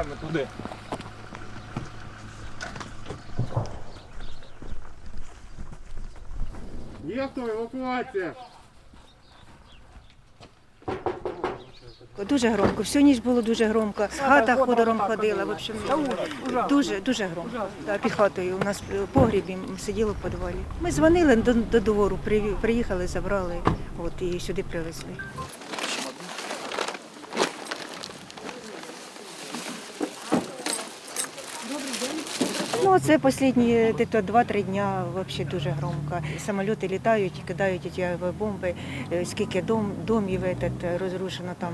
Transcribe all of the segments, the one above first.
Давай ми туди. Хто, евакуація. Дуже громко. Всю ніч було дуже громко. Хата ходором ходила. В общем, дуже, дуже громко. Да, під хатою. У нас в погрібі ми сиділи в підвалі. Ми дзвонили до, до двору, приїхали, забрали от, і сюди привезли. Ну, це останні 2-3 дня взагалі дуже громко. Самоліти літають, кидають ці бомби, Е, скільки дом, домів этот, розрушено там,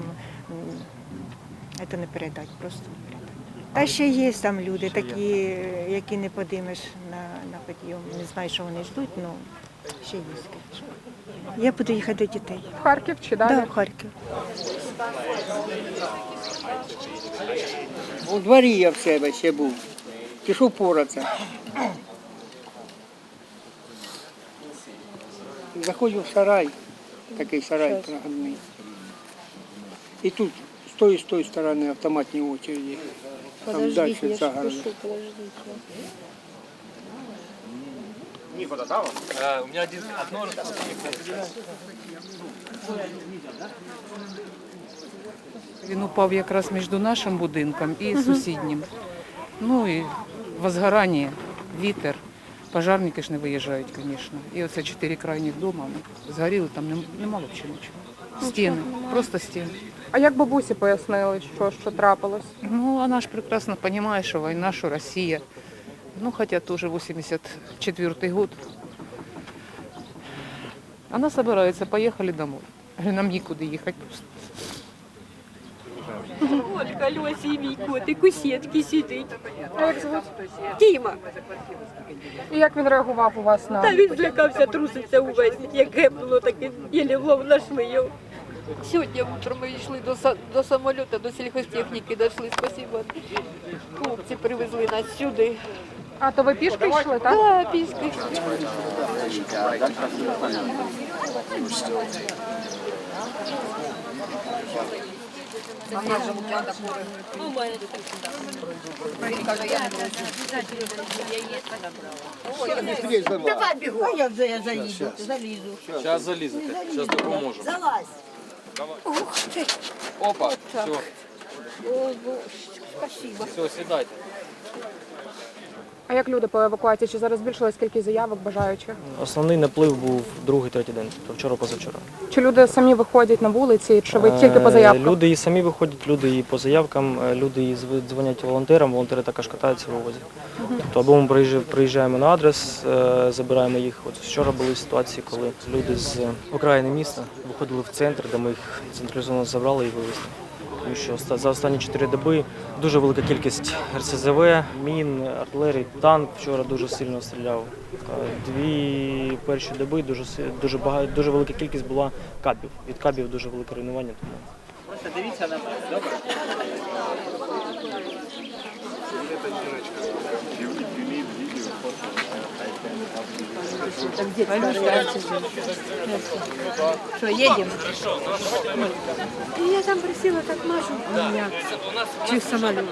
це не передати, просто не передати. Та ще є там люди, такі, е, які не подимеш на, на підйом. Не знаю, що вони ждуть, але ще є. звісно. Я буду їхати до дітей. В Харків чи далі? Да, в Харків. У дворі я в себе ще був. Пішов поратися. Заходжу в сарай, такий сарай проходний. І тут з тої з тої сторони автоматні очереді. Там далі загородно. Нікуди, да? Е, У мене один, одно Він упав якраз між нашим будинком і сусіднім. Ну і возгорання, вітер. Пожарники ж не виїжджають, звісно. І оце чотири крайніх дома ну, згоріли, там нем- нема взагалі нічого. Стіни, просто стіни. А як бабусі пояснили, що, що трапилось? Ну, вона ж прекрасно розуміє, що війна, що Росія. Ну, хоча теж 84-й год. Вона збирається, поїхали домой. Нам нікуди їхати просто. От колесі мій котик у сітки сидить. А як звуть? Діма. І як він реагував у вас на Та він злякався, труситься увесь, як гепнуло, так і єлі влов нашли його. Сьогодні утром ми йшли до, са- до самоліта, до сільхозтехніки дійшли, спасибо. Хлопці привезли нас сюди. А то ви пішки йшли, так? Та, піски. Зараз залізете, зараз допоможу. Залазь. Опа, все. Все, сідайте. Як люди по евакуації? Чи зараз збільшилась кількість заявок бажаючих? Основний наплив був другий, третій день, тобто вчора позавчора. Чи люди самі виходять на вулиці, чи ви тільки по Е, заявкам? Люди і самі виходять, люди і по заявкам, е, люди і зв- дзвонять волонтерам, волонтери також катаються, вивозять. Тобто або ми приїжджа- приїжджаємо на адрес, е, забираємо їх. От вчора були ситуації, коли люди з окраїни міста виходили в центр, де ми їх централізовано забрали і вивезли. Тому що за останні чотири доби дуже велика кількість РСЗВ, мін, артилерії, танк вчора дуже сильно стріляв. Е, Дві перші доби дуже дуже багато, дуже велика кількість була кабів. Від кабів дуже велике руйнування. Тому Що, їдемо? Я там просила так машу. Чи в самоліт.